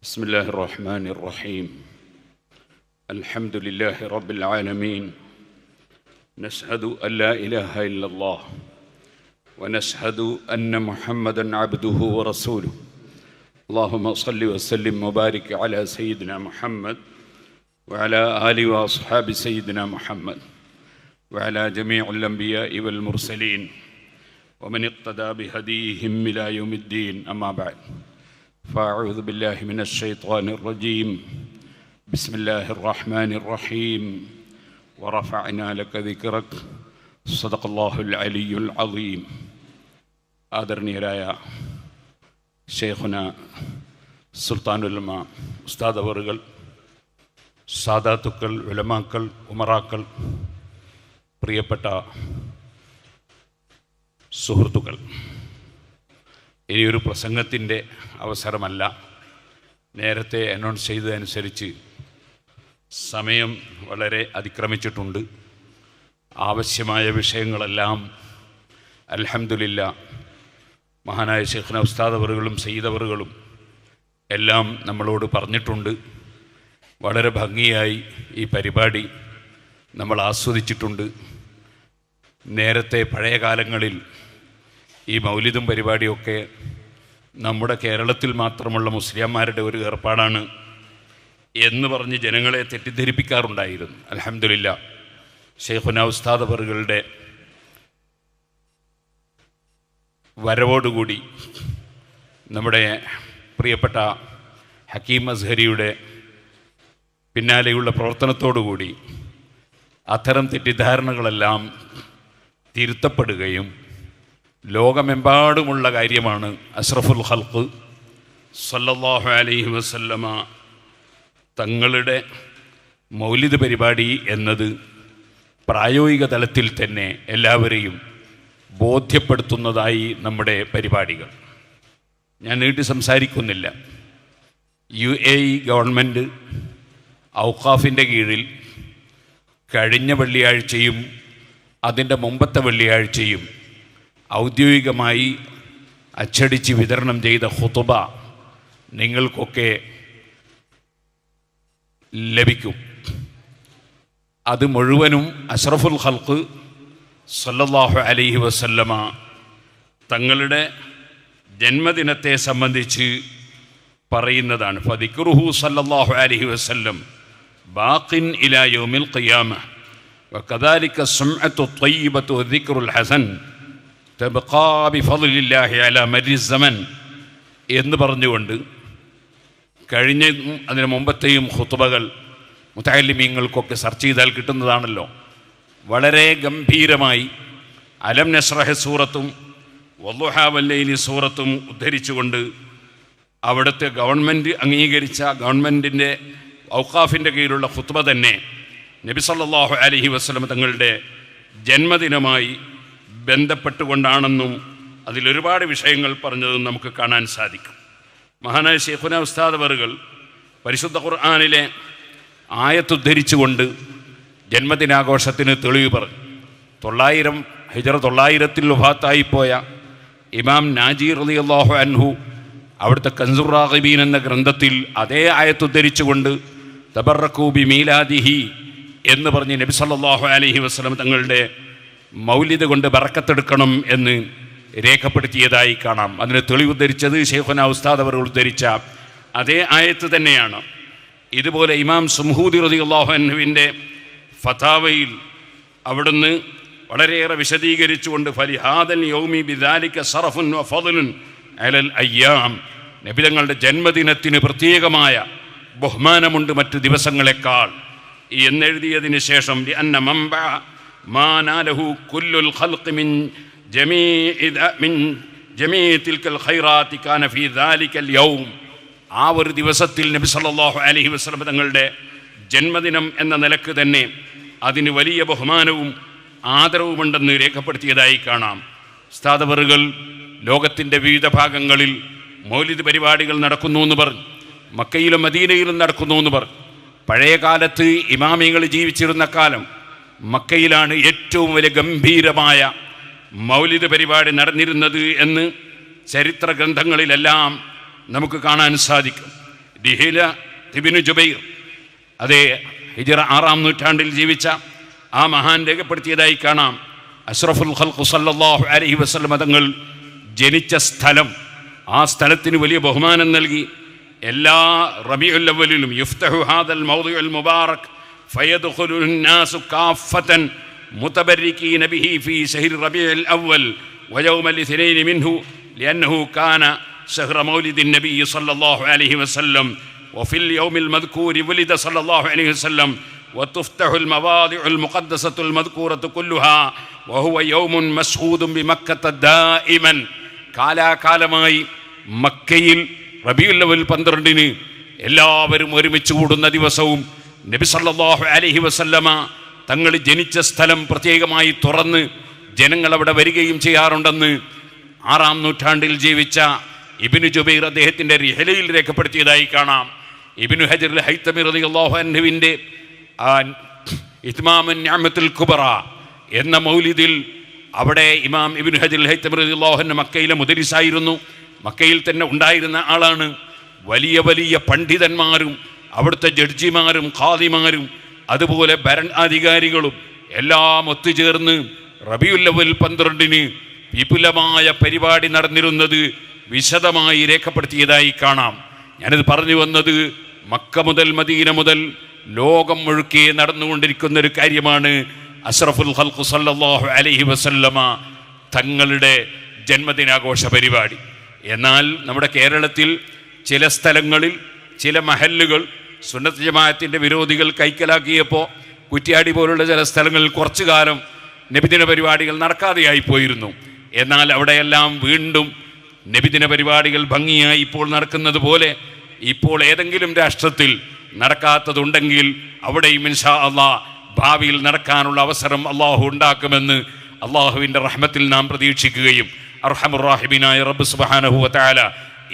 بسم الله الرحمن الرحيم. الحمد لله رب العالمين. نشهد أن لا إله إلا الله ونشهد أن محمدا عبده ورسوله. اللهم صل وسلم وبارك على سيدنا محمد وعلى اله وأصحاب سيدنا محمد وعلى جميع الأنبياء والمرسلين. ومن اقتدى بهديهم إلى يوم الدين أما بعد. فاعوذ بالله من الشيطان الرجيم بسم الله الرحمن الرحيم ورفعنا لك ذكرك صدق الله العلي العظيم ആദരണീയരായ ഷെയ്ഖുന സുൽത്താനുലമ ഉസ്താദ് അവറുകൾ സാദാത്തുക്കൾ ഉലമാക്കൾ ഉമറാക്കൾ പ്രിയപ്പെട്ട സുഹൃത്തുക്കൾ ഇനിയൊരു പ്രസംഗത്തിന്റെ അവസരമല്ല. നേരത്തെ അനൗൺസ് ചെയ്തതനുസരിച്ച് സമയം വളരെ അതിക്രമിച്ചിട്ടുണ്ട്. ആവശ്യമായ വിഷയങ്ങളെല്ലാം അലഹമില്ല മഹാനായ ശേഖന ഉസ്താദവറുകളും സയ്യിദവറുകളും എല്ലാം നമ്മളോട് പറഞ്ഞിട്ടുണ്ട്. വളരെ ഭംഗിയായി ഈ പരിപാടി നമ്മൾ ആസ്വദിച്ചിട്ടുണ്ട്. നേരത്തെ പഴയ കാലങ്ങളിൽ ഈ മൗലിദും പരിപാടിയൊക്കെ നമ്മുടെ കേരളത്തിൽ മാത്രമുള്ള മുസ്ലിംമാരുടെ ഒരു ഏർപ്പാടാണ് എന്ന് പറഞ്ഞ് ജനങ്ങളെ തെറ്റിദ്ധരിപ്പിക്കാറുണ്ടായിരുന്നു. അലഹമില്ല ഷെയ്ഖുന ഉസ്താദബറുകളുടെ വരവോടുകൂടി നമ്മുടെ പ്രിയപ്പെട്ട ഹക്കീം അസ്ഹരിയുടെ പിന്നാലെയുള്ള പ്രവർത്തനത്തോടുകൂടി അത്തരം തെറ്റിദ്ധാരണകളെല്ലാം തിരുത്തപ്പെടുകയും ലോകമെമ്പാടുമുള്ള കാര്യമാണ് അഷ്റഫുൽ ഹൽക്ക് സല്ലല്ലാഹു അലൈഹി വസല്ലമ തങ്ങളുടെ മൗലിദ് പരിപാടി എന്നത് പ്രായോഗിക തലത്തിൽ തന്നെ എല്ലാവരെയും ബോധ്യപ്പെടുത്തുന്നതായി നമ്മുടെ പരിപാടികൾ. ഞാൻ നീട്ടി സംസാരിക്കുന്നില്ല. യു എ ഇ ഗവൺമെന്റ് ഔഖാഫിന്റെ കീഴിൽ കഴിഞ്ഞ വെള്ളിയാഴ്ചയും അതിന്റെ മുമ്പത്തെ വെള്ളിയാഴ്ചയും ഔദ്യോഗികമായി അച്ചടിച്ച് വിതരണം ചെയ്ത ഹുതുബ നിങ്ങൾക്കൊക്കെ ലഭിക്കും. അത് മുഴുവനും അഷറഫുൽ ഹൽക്ക് സല്ലല്ലാഹു അലൈഹി വസല്ലമ തങ്ങളുടെ ജന്മദിനത്തെ സംബന്ധിച്ച് പറയുന്നതാണ്. ഫദിക്റുഹു സല്ലല്ലാഹു അലൈഹി വസല്ലം ബാഖിൻ ഇലാ യൗമിൽ ഖിയാമ. വകദാലിക സുംഅത്തു ത്വയ്യിബത്തു ദിക്റുൽ ഹസൻ. മരിസമൻ എന്ന് പറഞ്ഞുകൊണ്ട് കഴിഞ്ഞ അതിന് മുമ്പത്തെയും ഹുത്തുബകൾ മുത്തലിമീങ്ങൾക്കൊക്കെ സർച്ച് ചെയ്താൽ കിട്ടുന്നതാണല്ലോ. വളരെ ഗംഭീരമായി അലം നഷ്റഹ സൂറത്തും വല്ലുഹാവല്ലയിലി സൂറത്തും ഉദ്ധരിച്ചുകൊണ്ട് അവിടുത്തെ ഗവൺമെന്റ് അംഗീകരിച്ച ഗവൺമെന്റിന്റെ ഔക്കാഫിന്റെ കീഴിലുള്ള ഹുത്തുബ തന്നെ നബിസല്ലാഹു അലഹി വസ്ലം തങ്ങളുടെ ജന്മദിനമായി ബന്ധപ്പെട്ടുകൊണ്ടാണെന്നും അതിലൊരുപാട് വിഷയങ്ങൾ പറഞ്ഞതും നമുക്ക് കാണാൻ സാധിക്കും. മഹാനായ ഷെയ്ഖുന ഉസ്താദ് വറുകൾ പരിശുദ്ധ ഖുർആാനിലെ ആയത്തുദ്ധരിച്ചുകൊണ്ട് ജന്മദിനാഘോഷത്തിന് തെളിവ് പറഞ്ഞു. തൊള്ളായിരം ഹിജറ തൊള്ളായിരത്തിൽ ഉഭാത്തായിപ്പോയ ഇമാം നാജി റലി അള്ളാഹു അൻഹു അവിടുത്തെ കൻസുറാഹിബീൻ എന്ന ഗ്രന്ഥത്തിൽ അതേ ആയത്തുദ്ധരിച്ചുകൊണ്ട് തബർറക്കൂബി മീലാദിഹി എന്ന് പറഞ്ഞ് നബി സല്ലല്ലാഹു അലൈഹി വസ്ലം തങ്ങളുടെ മൗലിദ് കൊണ്ട് ബറക്കത്തെടുക്കണം എന്ന് രേഖപ്പെടുത്തിയതായി കാണാം. അതിന് തെളിവ് ഉദ്ധരിച്ചത് ഷെയ്ഖുന ഉസ്താദ് അവർ ഉദ്ധരിച്ച അതേ ആയത്ത് തന്നെയാണ്. ഇതുപോലെ ഇമാം സുംഹൂദി റതി അള്ളാഹുവിന്റെ ഫതാവയിൽ അവിടുന്ന് വളരെയേറെ വിശദീകരിച്ചുകൊണ്ട് ഫലിഹാദൻ യൗമി ബിദാലിക്ക സറഫുൻ ഫضലുൻ അലൽ അയ്യാം. നബിതങ്ങളുടെ ജന്മദിനത്തിന് പ്രത്യേകമായ ബഹുമാനമുണ്ട് മറ്റു ദിവസങ്ങളെക്കാൾ. എന്നെഴുതിയതിന് ശേഷം അന്ന മാനാലഹു കുല്ലുൽ الخلق മിൻ جميع من جميع تلك ഖൈറാത്തി കാന ഫീ ദാലിക്കൽ യൗം. ആ ഒരു ദിവസത്തിൽ നബി സല്ലല്ലാഹു അലൈഹി വസല്ലം തങ്ങളുടെ ജന്മദിനം എന്ന നിലയ്ക്ക് തന്നെ അതിന് വലിയ ബഹുമാനവും ആദരവുമുണ്ടെന്ന് രേഖപ്പെടുത്തിയതായി കാണാം. സ്ഥാതവറുകൾ ലോകത്തിന്റെ വിവിധ ഭാഗങ്ങളിൽ മൗലിദ് പരിപാടികൾ നടക്കുന്നു എന്ന് പറഞ്ഞു. മക്കയിലും മദീനയിലും നടക്കുന്നു എന്ന് പറഞ്ഞു. പഴയ കാലത്ത് ഇമാമികൾ ജീവിച്ചിരുന്ന കാലം മക്കയിലാണ് ഏറ്റവും വലിയ ഗംഭീരമായ മൗലിക പരിപാടി നടന്നിരുന്നത് എന്ന് ചരിത്ര ഗ്രന്ഥങ്ങളിലെല്ലാം നമുക്ക് കാണാൻ സാധിക്കും. ദിഹില തിബിനു ജുബൈർ അതേ ഹിജറ ആറാം നൂറ്റാണ്ടിൽ ജീവിച്ച ആ മഹാൻ രേഖപ്പെടുത്തിയതായി കാണാം. അഷ്റഫുൽ ഖൽഖു സല്ലാഹു അലഹി വസല്ലം മതങ്ങൾ ജനിച്ച സ്ഥലം ആ സ്ഥലത്തിന് വലിയ ബഹുമാനം നൽകി. എല്ലാ റബിയുല്ലവലിലും യുഫ്തഹു ഹാദൽ മൗദിഉൽ മുബാറക് ഫയദ്ഖുലു الناس كافة متبركين به في شهر ربيع الأول ويوم الاثنين منه لأنه كان شهر مولد النبي صلى الله عليه وسلم وفي اليوم المذكور ولد صلى الله عليه وسلم وتفتح المواضع المقدسة المذكورة كلها وهو يوم مشهود بمكة دائما കാലാകാലമായി മക്കയിൽ റബിയുല്ലവൽ പന്ത്രണ്ടിന് എല്ലാവരും ഒരുമിച്ച് കൂടുന്ന ദിവസവും നബി സല്ലല്ലാഹു അലൈഹി വസല്ലമ തങ്ങൾ ജനിച്ച സ്ഥലം പ്രത്യേകമായി തുറന്ന് ജനങ്ങൾ അവിടെ വരികയും ചെയ്യാറുണ്ടെന്ന് ആറാം നൂറ്റാണ്ടിൽ ജീവിച്ച ഇബിനു ജുബൈർ അദ്ദേഹത്തിന്റെ റിഹലയിൽ രേഖപ്പെടുത്തിയതായി കാണാം. ഇബിനു ഹജർ ഹൈത്തമി റളിയല്ലാഹു അൻഹുവിന്റെ ആ ഇത്മാമൻ ഞാമത്തുൽ കുബറ എന്ന മൗലിദിൽ അവിടെ ഇമാം ഇബിൻ ഹജർ ഹൈത്തമി റളിയല്ലാഹു അൻഹു മക്കയിലെ മുദരിസായിരുന്നു. മക്കയിൽ തന്നെ ഉണ്ടായിരുന്ന ആളാണ്. വലിയ വലിയ പണ്ഡിതന്മാരും അവിടുത്തെ ജഡ്ജിമാരും ഖാദിമാരും അതുപോലെ ഭരണാധികാരികളും എല്ലാം ഒത്തുചേർന്ന് റബിയുല്ലവൽ പന്ത്രണ്ടിന് വിപുലമായ പരിപാടി നടന്നിരുന്നത് വിശദമായി രേഖപ്പെടുത്തിയതായി കാണാം. ഞാനിത് പറഞ്ഞു വന്നത് മക്ക മുതൽ മദീന മുതൽ ലോകം മുഴുക്കെ നടന്നുകൊണ്ടിരിക്കുന്ന ഒരു കാര്യമാണ്. അഷ്റഫുൽ ഹൽഖു സല്ലാഹു അലഹി വസല്ലമ തങ്ങളുടെ ജന്മദിനാഘോഷ പരിപാടി. എന്നാൽ നമ്മുടെ കേരളത്തിൽ ചില സ്ഥലങ്ങളിൽ ചില മഹല്ലുകൾ സുന്നത്ത് ജമാഅത്തിന്റെ വിരോധികൾ കൈക്കലാക്കിയപ്പോൾ കുറ്റ്യാടി പോലുള്ള ചില സ്ഥലങ്ങളിൽ കുറച്ചു കാലം നബിദിന പരിപാടികൾ നടക്കാതെയായി പോയിരുന്നു. എന്നാൽ അവിടെയെല്ലാം വീണ്ടും നബിദിന പരിപാടികൾ ഭംഗിയായി ഇപ്പോൾ നടക്കുന്നത് പോലെ ഇപ്പോൾ ഏതെങ്കിലും രാഷ്ട്രത്തിൽ നടക്കാത്തതുണ്ടെങ്കിൽ അവിടെയും ഇൻഷാ അള്ളാ ഭാവിയിൽ നടക്കാനുള്ള അവസരം അള്ളാഹു ഉണ്ടാക്കുമെന്ന് അള്ളാഹുവിന്റെ റഹ്മത്തിൽ നാം പ്രതീക്ഷിക്കുകയും അർഹമുറാഹിബിനായ റബ്ബ് സുബ്ഹാനഹു താല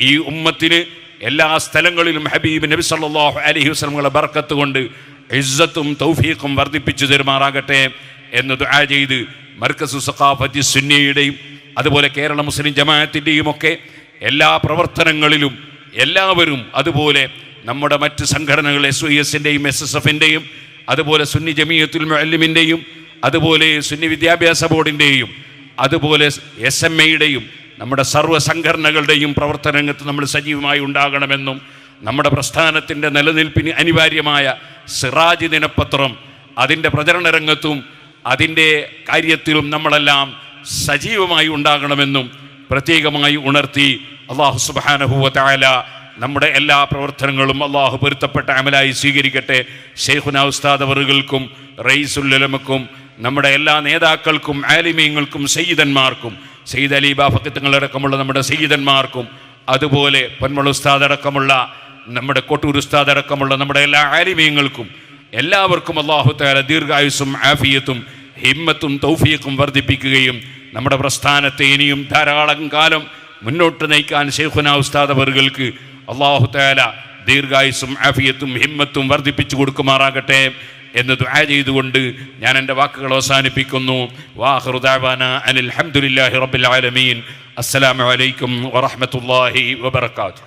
ഈ ഉമ്മത്തിന് എല്ലാ സ്ഥലങ്ങളിലും ഹബീബ് നബി സല്ലാഹു അലഹി വസല്ലമയുടെ ബർക്കത്ത് കൊണ്ട് ഇസ്സത്തും തൗഫീഖും വർദ്ധിപ്പിച്ചു തരുമാറാകട്ടെ എന്ന് ദുആ ചെയ്ത് മർക്കസു സഖാഫത്തി സുന്നിയുടെയും അതുപോലെ കേരള മുസ്ലിം ജമാഅത്തിന്റെയും ഒക്കെ എല്ലാ പ്രവർത്തനങ്ങളിലും എല്ലാവരും അതുപോലെ നമ്മുടെ മറ്റ് സംഘടനകൾ എസ് വൈ എസിന്റെയും എസ് എസ് എഫിന്റെയും അതുപോലെ സുന്നി ജമീയത്തുൽ മുഅല്ലിമിന്റെയും അതുപോലെ സുന്നി വിദ്യാഭ്യാസ ബോർഡിന്റെയും അതുപോലെ എസ് എം എയുടെയും നമ്മുടെ സർവ സംഘടനകളുടെയും പ്രവർത്തനരംഗത്ത് നമ്മൾ സജീവമായി ഉണ്ടാകണമെന്നും നമ്മുടെ പ്രസ്ഥാനത്തിന്റെ നിലനിൽപ്പിന് അനിവാര്യമായ സിറാജ് ദിനപത്രം അതിന്റെ പ്രചരണ രംഗത്തും അതിന്റെ കാര്യത്തിലും നമ്മളെല്ലാം സജീവമായി ഉണ്ടാകണമെന്നും പ്രത്യേകമായി ഉണർത്തി അള്ളാഹു സുബാനഹുല നമ്മുടെ എല്ലാ പ്രവർത്തനങ്ങളും അള്ളാഹു പൊരുത്തപ്പെട്ട അമലായി സ്വീകരിക്കട്ടെ. ഷെയ്ഖുന ഉസ്താദ് അവറുകൾക്കും റയീസുല്ലമക്കും നമ്മുടെ എല്ലാ നേതാക്കൾക്കും ആലിമീങ്ങൾക്കും സയ്യിദന്മാർക്കും സയ്യിദ് അലി ബാഫക്കത്തുകളടക്കമുള്ള നമ്മുടെ സയ്യിദന്മാർക്കും അതുപോലെ പൊന്മൾ ഉസ്താദ് അടക്കമുള്ള നമ്മുടെ കൊട്ടൂർ ഉസ്താദ് അടക്കമുള്ള നമ്മുടെ എല്ലാ ആലിമീങ്ങൾക്കും എല്ലാവർക്കും അള്ളാഹു താല ദീർഘായുസും ആഫിയത്തും ഹിമ്മത്തും തൗഫീഖും വർദ്ധിപ്പിക്കുകയും നമ്മുടെ പ്രസ്ഥാനത്തെ ഇനിയും ധാരാളം കാലം മുന്നോട്ട് നയിക്കാൻ ഷെയ്ഖുന ഉസ്താദ് അവറുകൾക്ക് അള്ളാഹു താല ദീർഘായുസും ആഫിയത്തും ഹിമ്മത്തും വർദ്ധിപ്പിച്ചു കൊടുക്കുമാറാകട്ടെ. എന്ന് ദുആ ചെയ്തുകൊണ്ട് ഞാൻ എന്റെ വാക്കുകൾ അവസാനിപ്പിക്കുന്നു. വാഹൃദാവാന അനിൽ ഹംദുലില്ലാഹി റബ്ബിൽ ആലമീൻ. അസ്സലാമു അലൈക്കും വറഹ്മത്തുള്ളാഹി വബറകാതുഹു.